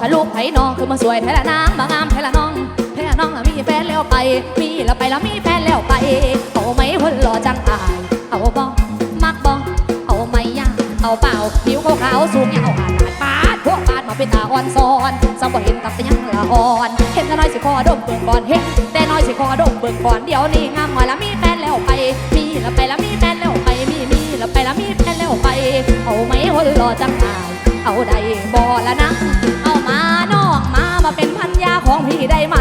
ถ้าลูกไผ่น้องคือมาสวยแท้ละนางมางามแท้ละน้องแท้ละน้องละมีแฟนแล้วไป มีแล้วไปแล้วมีแฟนแล้วไป เอาไหมคนหล่อจังอาย เอาบ้องมักบ้องเอาไหมย่าเอาเปล่าผิวขาวๆสูงยาวอาดาดปาดพวกปาดมาเป็นตาอ่อนซอนสมบ่เห็นกับแต่ยังละอ่อน เห็นแต่น้อยสิคอดมเบิ่งก่อนเห็นแต่น้อยสิคอดมเบิ่งก่อนเดี๋ยวนี้งามหน่อยแล้วมีแฟนแล้วไป มีแล้วไปแล้วมีแฟนแล้วไป มีมีแล้วไปแล้วมีแฟนแล้วไป เอาไหมคนหล่อจังอาย เอาได้บ่ละนะ เอามาน้องมามาเป็นพันยาของพี่ได้ไหม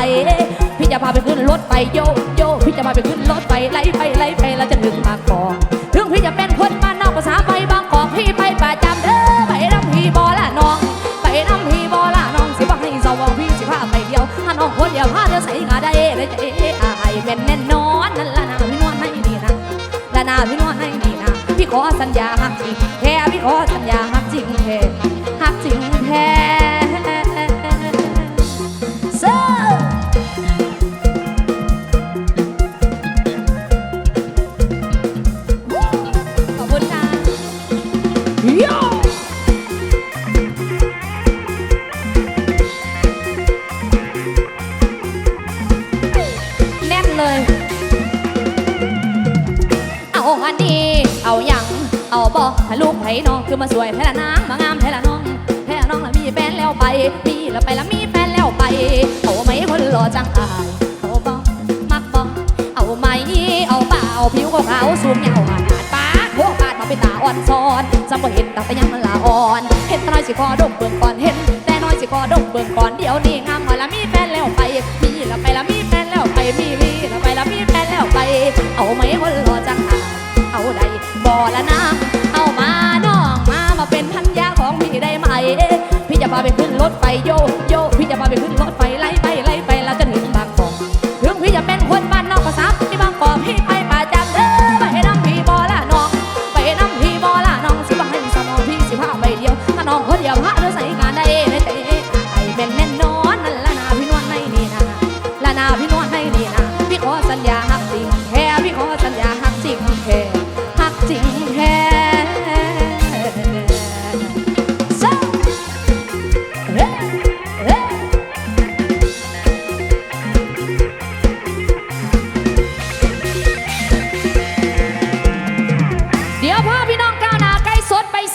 พี่จะพาไปขึ้นรถไปโยโยพี่จะพาไปขึ้นรถไปไล่ไปไล่ไปแล้วจะถึงบางกอกถึงพี่จะเป็นคนบ้านนอกภาษาไปบางกอกพี่ไปประจำเด้อไปน้ำพี่บอละน้อง ไปน้ำพี่บอละน้องสิบักให้สาวพี่สิพาไปเดียวถ้าน้องคนเดียวพาเดียวใส่งาได้เลยจะเอ๊ะอายเป็นแน่นอนนั่นละนะพี่นวลให้ดีนะละนาพี่นวล พี่ขอสัญญาหักจริงแค่พี่ขอสัญญาหักจริงแท้หักจริงแท้เซขอบคุณค่ะยแน่นเลย เอาบอกถ้าลูกไผ่น้องคือมาสวยแท้ละนางมางามแท้ละน้องแท้ละน้องแล้วมีแฟนแล้วไปมีแล้วไปแล้วมีแฟนแล้วไป เอาไหมคนหล่อจังอายเอาบอกมักบอกเอาไหมเอาเปล่าผิวขาวสูงยาวอาดาดปาดพวกปาดมาเป็นตาอ่อนซ้อนจำบ่เห็นตาแต่ยังมันละอ่อน เห็นแต่น้อยสิคอดมเบิ่งก่อนเห็น แต่น้อยสิคอดมเบิ่งก่อนเดี๋ยวนี้งามหน่อยล้วมีแฟนแล้วไปมีแล้วไปแล้วมีแฟนแล้วไปมีมีแล้วไปแล้วมีแฟนแล้วไป เอาไหมคนหล่อจังอายเอาได้บ่ละนะ พาไปขึ้นรถไฟโยโยพี่จะพาไปขึ้นรถไฟไล่